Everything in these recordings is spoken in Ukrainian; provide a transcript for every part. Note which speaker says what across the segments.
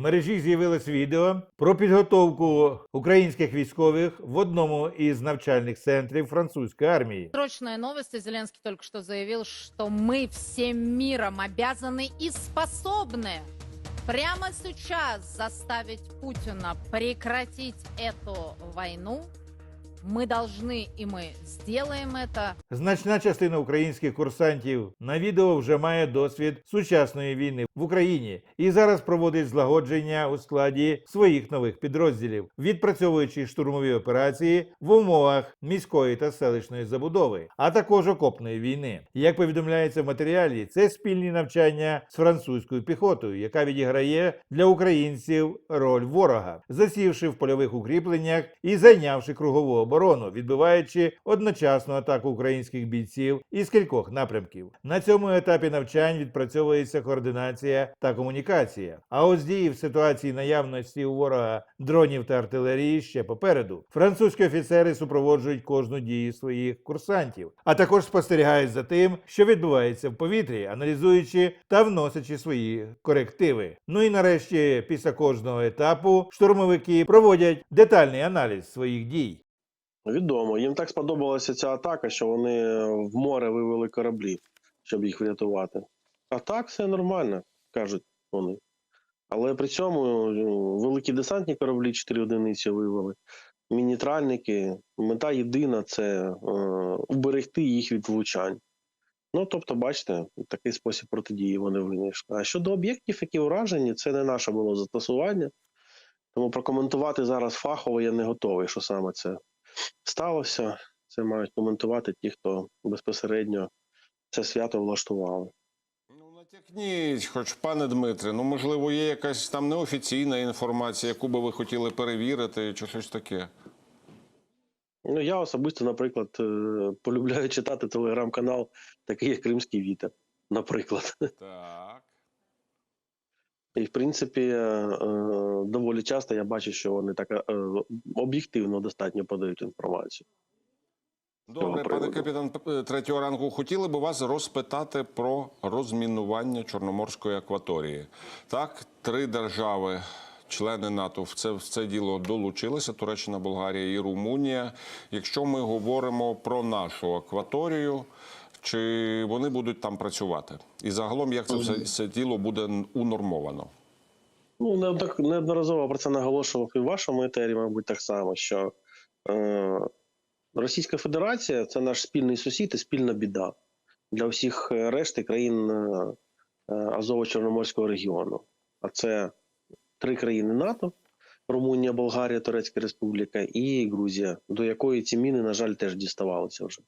Speaker 1: мережі з'явилось відео про підготовку українських військових в одному із навчальних центрів французької армії.
Speaker 2: Срочные новости. Зеленский только что заявил, что мы всем миром обязаны и способны прямо сейчас заставить Путина прекратить эту войну. Мы должны и мы сделаем это.
Speaker 1: Значна частина українських курсантів на відео вже має досвід сучасної війни в Україні і зараз проводить злагодження у складі своїх нових підрозділів, відпрацьовуючи штурмові операції в умовах міської та селищної забудови, а також окопної війни. Як повідомляється в матеріалі, це спільні навчання з французькою піхотою, яка відіграє для українців роль ворога, засівши в польових укріпленнях і зайнявши кругову оборону, відбиваючи одночасно атаку українських бійців із кількох напрямків. На цьому етапі навчань відпрацьовується координація та комунікація. А ось дії в ситуації наявності у ворога дронів та артилерії ще попереду. Французькі офіцери супроводжують кожну дію своїх курсантів, а також спостерігають за тим, що відбувається в повітрі, аналізуючи та вносячи свої корективи. Ну і нарешті, після кожного етапу, штурмовики проводять детальний аналіз своїх дій.
Speaker 3: Відомо. Їм так сподобалася ця атака, що вони в море вивели кораблі, щоб їх врятувати. А так все нормально, кажуть вони. Але при цьому ну, великі десантні кораблі 4 одиниці вивели, мінітральники. Мета єдина це е, уберегти їх від влучань. Ну, тобто, бачите, такий спосіб протидії вони винайшли. А щодо об'єктів, які уражені, це не наше було застосування. Тому прокоментувати зараз фахово я не готовий, що саме це сталося. Це мають коментувати ті, хто безпосередньо це свято влаштували.
Speaker 4: Ну, натякніть, хоч пане Дмитре, ну можливо, є якась там неофіційна інформація, яку би ви хотіли перевірити, чи щось таке.
Speaker 3: Ну, я особисто, наприклад, е, полюбляю читати телеграм-канал, такий як Кримський вітер, наприклад.
Speaker 4: Так.
Speaker 3: І, в принципі, е, е, доволі часто я бачу, що вони так е, об'єктивно достатньо подають інформацію.
Speaker 4: Добре, пане капітан третього ранку, хотіли би вас розпитати про розмінування Чорноморської акваторії. Так, три держави. Члени НАТО в це в це діло долучилися Туреччина, Болгарія і Румунія. Якщо ми говоримо про нашу акваторію, чи вони будуть там працювати? І загалом, як це все це діло буде унормовано?
Speaker 3: Ну, неоднок- неодноразово про це наголошував і в вашому етері, мабуть, так само, що е, Російська Федерація це наш спільний сусід і спільна біда для всіх решти країн е, е, Азово-Чорноморського регіону. А це три країни НАТО: Румунія, Болгарія, Турецька Республіка і Грузія, до якої ці міни, на жаль, теж діставалися вже.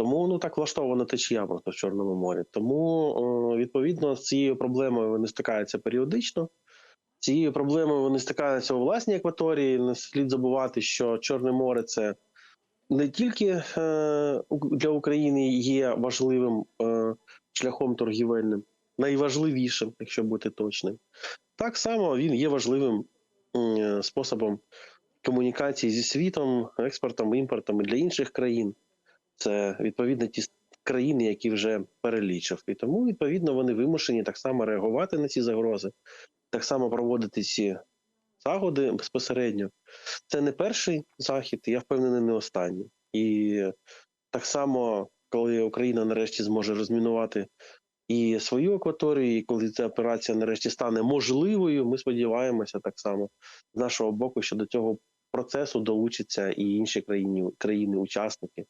Speaker 3: Тому ну так влаштована течія просто в Чорному морі. Тому е, відповідно з цією проблемою вони стикаються періодично. Цією проблемою вони стикаються у власній акваторії. Не слід забувати, що Чорне море це не тільки е, для України є важливим е, шляхом торгівельним, найважливішим, якщо бути точним. Так само він є важливим способом комунікації зі світом, експортом, імпортом і для інших країн. Це відповідно ті країни, які вже перелічив. І тому, відповідно, вони вимушені так само реагувати на ці загрози, так само проводити ці заходи безпосередньо. Це не перший захід, я впевнений, не останній. І так само, коли Україна нарешті зможе розмінувати і свою акваторію, і коли ця операція нарешті стане можливою, ми сподіваємося так само з нашого боку, що до цього процесу долучаться і інші країни, країни-учасники,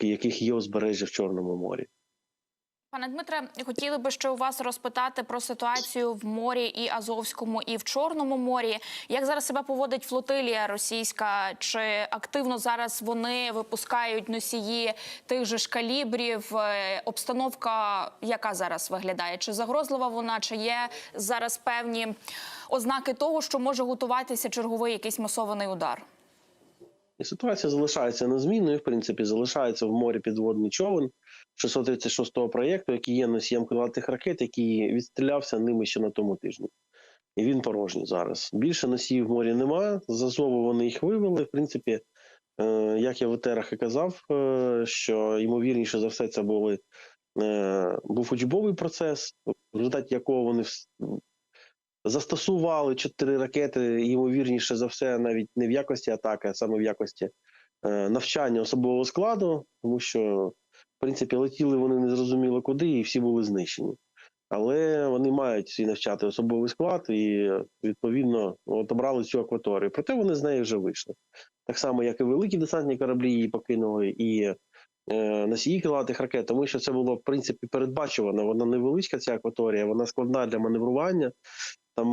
Speaker 3: яких є узбережжя в Чорному морі.
Speaker 5: Пане Дмитре, хотіли би ще у вас розпитати про ситуацію в морі і Азовському, і в Чорному морі. Як зараз себе поводить флотилія російська? Чи активно зараз вони випускають носії тих же ж калібрів? Е, Обстановка яка зараз виглядає? Чи загрозлива вона? Чи є зараз певні ознаки того, що може готуватися черговий якийсь масований удар?
Speaker 3: І ситуація залишається незмінною. В принципі, залишається в морі підводний човен 636-го проєкту, який є носієм крилатих ракет, який відстрілявся ними ще на тому тижні. І він порожній зараз. Більше носіїв в морі нема. З Азову вони їх вивели. В принципі, е, як я в етерах і казав, е, що ймовірніше за все це були, е, був учбовий процес, в результаті якого вони застосували чотири ракети, ймовірніше за все, навіть не в якості атаки, а саме в якості е, навчання особового складу, тому що, в принципі, летіли вони не зрозуміло куди, і всі були знищені. Але вони мають свій навчати особовий склад і відповідно от обрали цю акваторію. Проте вони з неї вже вийшли. Так само, як і великі десантні кораблі її покинули, і е, носії крилатих ракет, тому що це було в принципі передбачувано. Вона невеличка ця акваторія, вона складна для маневрування. Там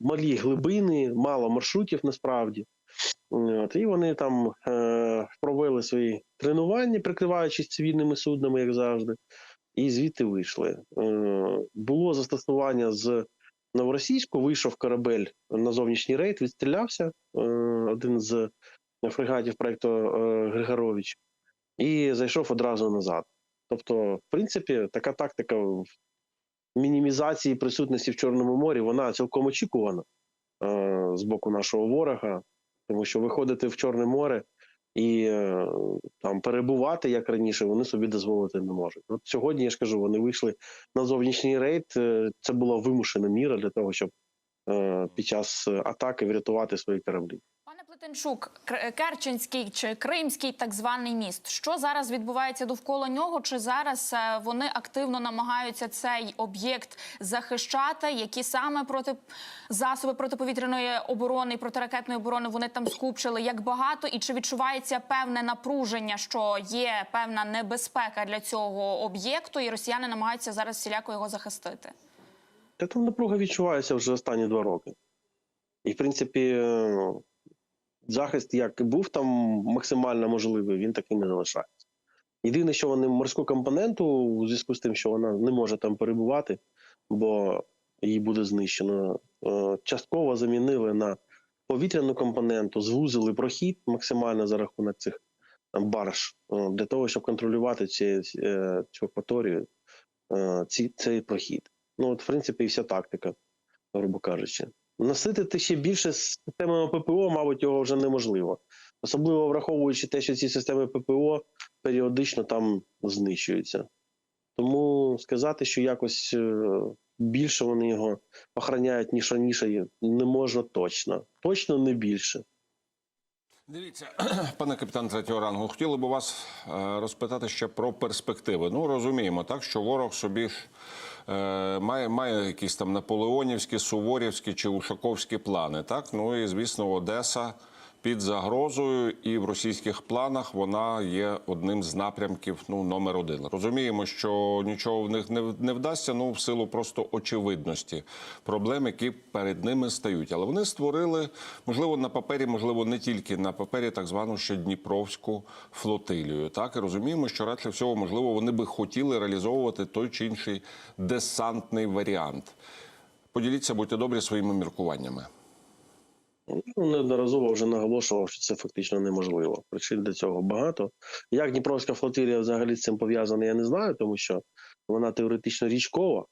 Speaker 3: малі глибини, мало маршрутів насправді. От, і вони там е, провели свої тренування, прикриваючись цивільними суднами, як завжди, і звідти вийшли. Е, було застосування з Новоросійську, вийшов корабель на зовнішній рейд, відстрілявся е, один з фрегатів проекту е, Григорович, і зайшов одразу назад. Тобто, в принципі, така тактика мінімізації присутності в Чорному морі, вона цілком очікувана е, з боку нашого ворога, тому що виходити в Чорне море і е, там перебувати як раніше, вони собі дозволити не можуть. От сьогодні я ж кажу, вони вийшли на зовнішній рейд. е, Це була вимушена міра для того, щоб е, під час атаки врятувати свої кораблі.
Speaker 5: Пане Керченський чи Кримський так званий міст. Що зараз відбувається довкола нього? Чи зараз е, вони активно намагаються цей об'єкт захищати? Які саме проти засоби протиповітряної оборони і протиракетної оборони вони там скупчили? Як багато і чи відчувається певне напруження, що є певна небезпека для цього об'єкту, і росіяни намагаються зараз всіляко його захистити?
Speaker 3: Та там напруга відчувається вже останні два роки. І, в принципі, е, ну, захист, як був там максимально можливий, він таким і залишається. Єдине, що вони морську компоненту, у зв'язку з тим, що вона не може там перебувати, бо її буде знищено, е, частково замінили на повітряну компоненту, звузили прохід максимально за рахунок цих барж, е, для того, щоб контролювати ці, е, цю акваторію, ці, цей прохід. Ну, от, в принципі, і вся тактика, грубо кажучи. Наситити ще більше з системами ППО, мабуть, його вже неможливо. Особливо враховуючи те, що ці системи ППО періодично там знищуються. Тому сказати, що якось е, більше вони його охороняють, ніж раніше, не можна точно. Точно не більше.
Speaker 4: Дивіться, пане капітан третього рангу, хотіли б вас е, розпитати ще про перспективи. Ну розуміємо, так що ворог собі ж має, має якісь там наполеонівські, суворівські чи ушаковські плани. Так, ну і звісно, Одеса під загрозою, і в російських планах вона є одним з напрямків ну номер один. Розуміємо, що нічого в них не, не вдасться, ну в силу просто очевидності проблем, які перед ними стають. Але вони створили, можливо, на папері, можливо, не тільки на папері, так звану ще Дніпровську флотилію. Так і розуміємо, що радше всього, можливо, вони би хотіли реалізовувати той чи інший десантний варіант. Поділіться, будьте добрі своїми міркуваннями.
Speaker 3: Ну, неодноразово вже наголошував, що це фактично неможливо. Причин для цього багато. Як Дніпровська флотилія взагалі з цим пов'язана, я не знаю, тому що вона теоретично річкова,